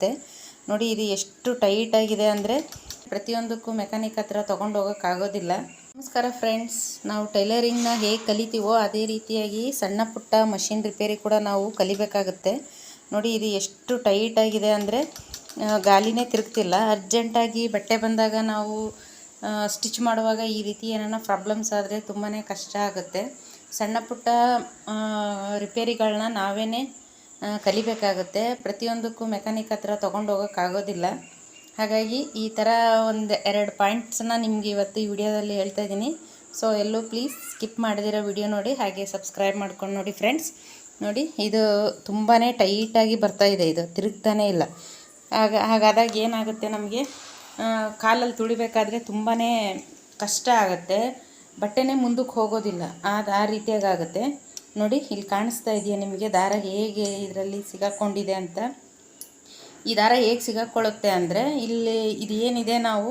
ಮತ್ತೆ ನೋಡಿ, ಇದು ಎಷ್ಟು ಟೈಟ್ ಆಗಿದೆ ಅಂದರೆ ಪ್ರತಿಯೊಂದಕ್ಕೂ ಮೆಕ್ಯಾನಿಕ್ ಹತ್ರ ತೊಗೊಂಡು ಹೋಗೋಕ್ಕಾಗೋದಿಲ್ಲ ನಮಸ್ಕಾರ ಫ್ರೆಂಡ್ಸ್ ನಾವು ಟೈಲರಿಂಗ್ನ ಹೇಗೆ ಕಲಿತೀವೋ ಅದೇ ರೀತಿಯಾಗಿ ಸಣ್ಣ ಪುಟ್ಟ ಮಷಿನ್ ರಿಪೇರಿ ಕೂಡ ನಾವು ಕಲಿಬೇಕಾಗುತ್ತೆ. ನೋಡಿ, ಇದು ಎಷ್ಟು ಟೈಟ್ ಆಗಿದೆ ಅಂದರೆ ಗಾಲಿನೇ ತಿರುಗ್ತಿಲ್ಲ. ಅರ್ಜೆಂಟಾಗಿ ಬಟ್ಟೆ ಬಂದಾಗ ನಾವು ಸ್ಟಿಚ್ ಮಾಡುವಾಗ ಈ ರೀತಿ ಏನಾರ ಪ್ರಾಬ್ಲಮ್ಸ್ ಆದರೆ ತುಂಬಾ ಕಷ್ಟ ಆಗುತ್ತೆ. ಸಣ್ಣ ಪುಟ್ಟ ರಿಪೇರಿಗಳನ್ನ ನಾವೇ ಕಲಿಬೇಕಾಗುತ್ತೆ. ಪ್ರತಿಯೊಂದಕ್ಕೂ ಮೆಕ್ಯಾನಿಕ್ ಹತ್ರ ತೊಗೊಂಡು ಹೋಗೋಕ್ಕಾಗೋದಿಲ್ಲ ಹಾಗಾಗಿ ಈ ಥರ ಒಂದು ಎರಡು ಪಾಯಿಂಟ್ಸನ್ನ ನಿಮಗೆ ಇವತ್ತು ಈ ವಿಡಿಯೋದಲ್ಲಿ ಹೇಳ್ತಾ ಇದ್ದೀನಿ. ಸೊ ಎಲ್ಲೂ ಪ್ಲೀಸ್ ಸ್ಕಿಪ್ ಮಾಡಿದಿರೋ ವಿಡಿಯೋ ನೋಡಿ, ಹಾಗೆ ಸಬ್ಸ್ಕ್ರೈಬ್ ಮಾಡ್ಕೊಂಡು ನೋಡಿ ಫ್ರೆಂಡ್ಸ್ ನೋಡಿ, ಇದು ತುಂಬಾ ಟೈಟಾಗಿ ಬರ್ತಾ ಇದೆ. ಇದು ತಿರುಗ್ತಾನೇ ಇಲ್ಲ. ಆಗ, ಹಾಗಾದಾಗ ಏನಾಗುತ್ತೆ ನಮಗೆ? ಕಾಲಲ್ಲಿ ತುಳಿಬೇಕಾದ್ರೆ ತುಂಬಾ ಕಷ್ಟ ಆಗುತ್ತೆ. ಬಟ್ಟೆನೇ ಮುಂದಕ್ಕೆ ಹೋಗೋದಿಲ್ಲ. ಅದು ಆ ರೀತಿಯಾಗಿ ಆಗುತ್ತೆ ನೋಡಿ, ಇಲ್ಲಿ ಕಾಣಿಸ್ತಾ ಇದೆಯಾ ನಿಮಗೆ? ದಾರ ಹೇಗೆ ಇದರಲ್ಲಿ ಸಿಗಾಕೊಂಡಿದೆ ಅಂತ? ಈ ದಾರ ಹೇಗೆ ಸಿಗಾಕೊಳ್ಳುತ್ತೆ ಅಂದರೆ, ಇಲ್ಲಿ ಇದು ಏನಿದೆ ನಾವು?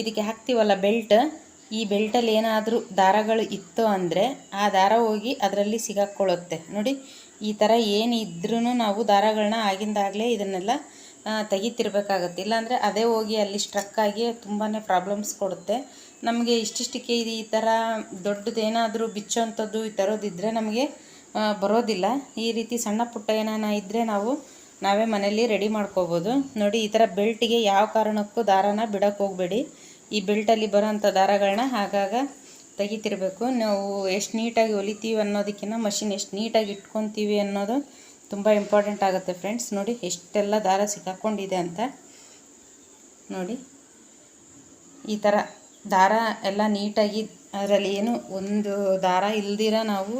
ಇದಕ್ಕೆ ಹಾಕ್ತೀವಲ್ಲ ಬೆಲ್ಟ್. ಈ ಬೆಲ್ಟಲ್ಲಿ ಏನಾದರೂ ದಾರಗಳು ಇತ್ತು ಅಂದರೆ, ಆ ದಾರ ಹೋಗಿ ಅದರಲ್ಲಿ ಸಿಗಾಕೊಳ್ಳುತ್ತೆ. ನೋಡಿ, ಈ ಥರ ಏನಿದ್ರೂ ನಾವು ದಾರಗಳನ್ನ ಆಗಿಂದಾಗಲೇ ಇದನ್ನೆಲ್ಲ ತೆಗಿತಿರ್ಬೇಕಾಗತ್ತೆ. ಇಲ್ಲಾಂದರೆ ಅದೇ ಹೋಗಿ ಅಲ್ಲಿ ಸ್ಟ್ರಕ್ ಆಗಿ ತುಂಬಾ ಪ್ರಾಬ್ಲಮ್ಸ್ ಕೊಡುತ್ತೆ. ನಮಗೆ ಇಷ್ಟಿಷ್ಟಕ್ಕೆ ಇದು ಈ ಥರ ದೊಡ್ಡದೇನಾದರೂ ಬಿಚ್ಚೋಂಥದ್ದು ಈ ಥರದ್ದಿದ್ದರೆ ನಮಗೆ ಬರೋದಿಲ್ಲ. ಈ ರೀತಿ ಸಣ್ಣ ಪುಟ್ಟ ಏನಾನ ಇದ್ದರೆ ನಾವು, ನಾವೇ ಮನೇಲಿ ರೆಡಿ ಮಾಡ್ಕೋಬೋದು. ನೋಡಿ ಈ ಥರ ಬೆಲ್ಟಿಗೆ ಯಾವ ಕಾರಣಕ್ಕೂ ದಾರಾನ ಬಿಡೋಕ್ಕೆ ಹೋಗಬೇಡಿ. ಈ ಬೆಲ್ಟಲ್ಲಿ ಬರೋಂಥ ದಾರಗಳನ್ನ ಆಗಾಗ ತೆಗಿತಿರಬೇಕು. ನಾವು ಎಷ್ಟು ನೀಟಾಗಿ ಹೊಲಿತೀವಿ ಅನ್ನೋದಕ್ಕಿಂತ ಮಷಿನ್ ಎಷ್ಟು ನೀಟಾಗಿ ಇಟ್ಕೊತೀವಿ ಅನ್ನೋದು ತುಂಬ ಇಂಪಾರ್ಟೆಂಟ್ ಆಗುತ್ತೆ ಫ್ರೆಂಡ್ಸ್. ನೋಡಿ, ಎಷ್ಟೆಲ್ಲ ದಾರ ಸಿಕ್ಕಾಕೊಂಡಿದೆ ಅಂತ. ನೋಡಿ, ಈ ಥರ ದಾರ ಎಲ್ಲ ನೀಟಾಗಿ, ಅದರಲ್ಲಿ ಏನು ಒಂದು ದಾರ ಇಲ್ದಿರ ನಾವು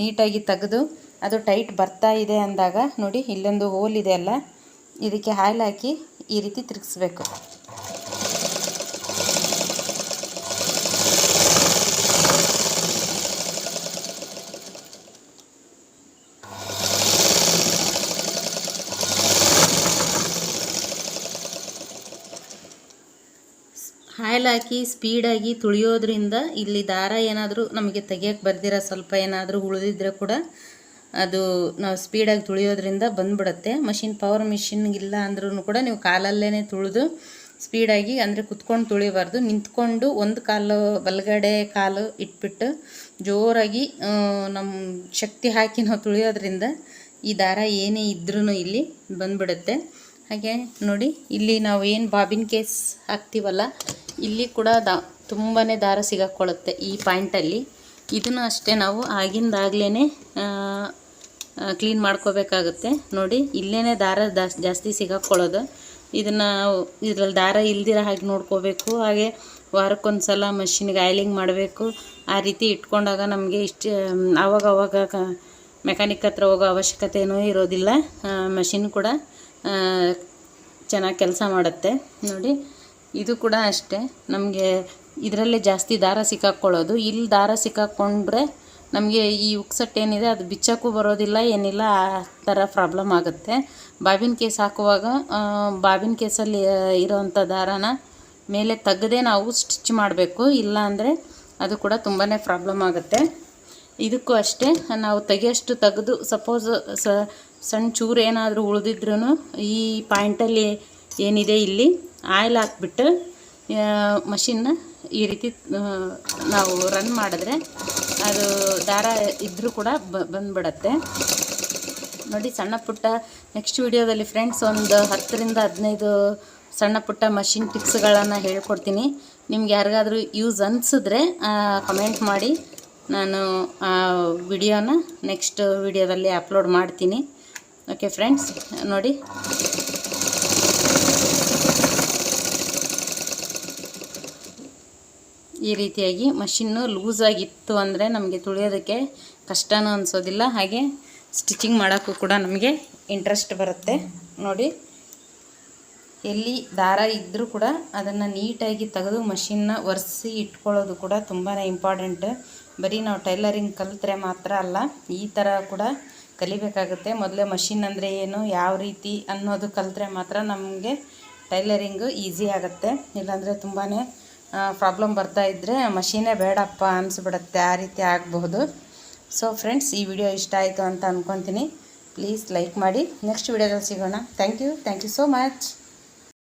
ನೀಟಾಗಿ ತೆಗೆದು ಅದು ಟೈಟ್ ಬರ್ತಾ ಇದೆ ಅಂದಾಗ, ನೋಡಿ, ಇಲ್ಲೊಂದು ಹೋಲ್ ಇದೆ ಅಲ್ಲ, ಇದಕ್ಕೆ ಹಾಲು ಹಾಕಿ ಈ ರೀತಿ ತಿರುಗಿಸ್ಬೇಕು. ಆಯಿಲ್ ಹಾಕಿ ಸ್ಪೀಡಾಗಿ ತುಳಿಯೋದ್ರಿಂದ ಇಲ್ಲಿ ದಾರ ಏನಾದರೂ ನಮಗೆ ತೆಗಿಯೋಕ್ಕೆ ಬರ್ದಿರೋ, ಸ್ವಲ್ಪ ಏನಾದರೂ ಉಳಿದಿದ್ರೆ ಕೂಡ ಅದು ನಾವು ಸ್ಪೀಡಾಗಿ ತುಳಿಯೋದ್ರಿಂದ ಬಂದ್ಬಿಡುತ್ತೆ. ಮಷಿನ್, ಪವರ್ ಮಿಷಿನ್ ಇಲ್ಲ ಅಂದ್ರೂ ಕೂಡ ನೀವು ಕಾಲಲ್ಲೇ ತುಳಿದು ಸ್ಪೀಡಾಗಿ ಅಂದರೆ ಕುತ್ಕೊಂಡು ತುಳಿಬಾರ್ದು. ನಿಂತ್ಕೊಂಡು ಒಂದು ಕಾಲು ಬಲಗಡೆ ಕಾಲು ಇಟ್ಬಿಟ್ಟು ಜೋರಾಗಿ ನಮ್ಮ ಶಕ್ತಿ ಹಾಕಿ ನಾವು ತುಳಿಯೋದ್ರಿಂದ ಈ ದಾರ ಏನೇ ಇದ್ರೂ ಇಲ್ಲಿ ಬಂದ್ಬಿಡುತ್ತೆ. ಹಾಗೆ ನೋಡಿ, ಇಲ್ಲಿ ನಾವು ಏನು ಬಾಬಿನ್ ಕೇಸ್ ಹಾಕ್ತೀವಲ್ಲ, ಇಲ್ಲಿ ಕೂಡ ದಾ ತುಂಬಾ ದಾರ ಸಿಗಾಕೊಳ್ಳುತ್ತೆ ಈ ಪಾಯಿಂಟಲ್ಲಿ ಇದನ್ನು ಅಷ್ಟೇ ನಾವು ಆಗಿಂದಾಗಲೇ ಕ್ಲೀನ್ ಮಾಡ್ಕೋಬೇಕಾಗುತ್ತೆ. ನೋಡಿ ಇಲ್ಲೇ ದಾರ ಜಾಸ್ತಿ ಸಿಗಾಕೊಳ್ಳೋದು. ಇದನ್ನು ಇದರಲ್ಲಿ ದಾರ ಇಲ್ದಿರೋ ಹಾಗೆ ನೋಡ್ಕೋಬೇಕು. ಹಾಗೆ ವಾರಕ್ಕೊಂದು ಸಲ ಮಷಿನ್ಗೆ ಆಯ್ಲಿಂಗ್ ಮಾಡಬೇಕು. ಆ ರೀತಿ ಇಟ್ಕೊಂಡಾಗ ನಮಗೆ ಇಷ್ಟು ಆವಾಗ ಅವಾಗ ಕ ಮೆಕ್ಯಾನಿಕ್ ಹತ್ರ ಹೋಗೋ ಅವಶ್ಯಕತೆ ಇರೋದಿಲ್ಲ ಮಷಿನ್ ಕೂಡ. ಚೆನ್ನಾಗಿ ಕೆಲಸ ಮಾಡುತ್ತೆ. ನೋಡಿ, ಇದು ಕೂಡ ಅಷ್ಟೇ. ನಮಗೆ ಇದರಲ್ಲೇ ಜಾಸ್ತಿ ದಾರ ಸಿಕ್ಕಾಕ್ಕೊಳ್ಳೋದು ಇಲ್ಲಿ ದಾರ ಸಿಕ್ಕಾಕ್ಕೊಂಡ್ರೆ ನಮಗೆ ಈ ಉಕ್ಸಟ್ಟೇನಿದೆ ಅದು ಬಿಚ್ಚಕ್ಕೂ ಬರೋದಿಲ್ಲ, ಏನಿಲ್ಲ, ಆ ಥರ ಪ್ರಾಬ್ಲಮ್ ಆಗುತ್ತೆ. ಬಾಬಿನ ಕೇಸ್ ಹಾಕುವಾಗ ಬಾಬಿನ ಕೇಸಲ್ಲಿ ಇರೋವಂಥ ದಾರಾನ ಮೇಲೆ ತೆಗೆದೇ ನಾವು ಸ್ಟಿಚ್ ಮಾಡಬೇಕು. ಇಲ್ಲ ಅಂದರೆ ಅದು ಕೂಡ ತುಂಬಾ ಪ್ರಾಬ್ಲಮ್ ಆಗುತ್ತೆ. ಇದಕ್ಕೂ ಅಷ್ಟೇ. ನಾವು ತೆಗೆಯಷ್ಟು ತೆಗೆದು, ಸಪೋಸ್ ಸಣ್ಣ ಚೂರು ಏನಾದರೂ ಉಳಿದಿದ್ರೂ ಈ ಪಾಯಿಂಟಲ್ಲಿ ಏನಿದೆ ಇಲ್ಲಿ, ಆಯಿಲ್ ಹಾಕ್ಬಿಟ್ಟು ಮಷಿನ್ನ ಈ ರೀತಿ ನಾವು ರನ್ ಮಾಡಿದ್ರೆ ಅದು ದಾರ ಇದ್ದರೂ ಕೂಡ ಬಂದ್ಬಿಡತ್ತೆ. ನೋಡಿ ಸಣ್ಣ ಪುಟ್ಟ ನೆಕ್ಸ್ಟ್ ವಿಡಿಯೋದಲ್ಲಿ ಫ್ರೆಂಡ್ಸ್ ಒಂದು ಹತ್ತರಿಂದ ಹದಿನೈದು ಸಣ್ಣ ಪುಟ್ಟ ಮಷಿನ್ ಟಿಪ್ಸ್ಗಳನ್ನು ಹೇಳ್ಕೊಡ್ತೀನಿ. ನಿಮ್ಗೆ ಯಾರಿಗಾದರೂ ಯೂಸ್ ಅನಿಸಿದ್ರೆ ಕಮೆಂಟ್ ಮಾಡಿ. ನಾನು ಆ ವಿಡಿಯೋನ ನೆಕ್ಸ್ಟ್ ವಿಡಿಯೋದಲ್ಲಿ ಅಪ್ಲೋಡ್ ಮಾಡ್ತೀನಿ. ಓಕೆ ಫ್ರೆಂಡ್ಸ್ ನೋಡಿ. ಈ ರೀತಿಯಾಗಿ ಮಷಿನ್ನು ಲೂಸಾಗಿತ್ತು ಅಂದರೆ ನಮಗೆ ತುಳಿಯೋದಕ್ಕೆ ಕಷ್ಟನೂ ಅನಿಸೋದಿಲ್ಲ. ಹಾಗೆ ಸ್ಟಿಚಿಂಗ್ ಮಾಡೋಕ್ಕೂ ಕೂಡ ನಮಗೆ ಇಂಟ್ರೆಸ್ಟ್ ಬರುತ್ತೆ. ನೋಡಿ. ಎಲ್ಲಿ ದಾರ ಇದ್ದರೂ ಕೂಡ ಅದನ್ನು ನೀಟಾಗಿ ತೆಗೆದು ಮಷಿನ್ನ ಒರೆಸಿ ಇಟ್ಕೊಳ್ಳೋದು ಕೂಡ ತುಂಬಾ ಇಂಪಾರ್ಟೆಂಟ್ ಬರೀ ನಾವು ಟೈಲರಿಂಗ್ ಕಲಿತ್ರೆ ಮಾತ್ರ ಅಲ್ಲ, ಈ ಥರ ಕೂಡ ಕಲಿಬೇಕಾಗುತ್ತೆ. ಮೊದಲೇ ಮಷಿನ್ ಅಂದರೆ ಏನು, ಯಾವ ರೀತಿ ಅನ್ನೋದು ಕಲಿತ್ರೆ ಮಾತ್ರ ನಮಗೆ ಟೈಲರಿಂಗು ಈಸಿ ಆಗುತ್ತೆ. ಇಲ್ಲಾಂದರೆ ತುಂಬಾ ಪ್ರಾಬ್ಲಮ್ ಬರ್ತಾ ಇದ್ದರೆ ಮಷೀನೇ ಬೇಡಪ್ಪ ಅನಿಸ್ಬಿಡುತ್ತೆ. ಆ ರೀತಿ ಆಗಬಹುದು. ಸೊ ಫ್ರೆಂಡ್ಸ್ ಈ ವಿಡಿಯೋ ಇಷ್ಟ ಆಯಿತು ಅಂತ ಅಂದ್ಕೊತೀನಿ ಪ್ಲೀಸ್ ಲೈಕ್ ಮಾಡಿ. ನೆಕ್ಸ್ಟ್ ವಿಡಿಯೋದಲ್ಲಿ ಸಿಗೋಣ. Thank you thank you so much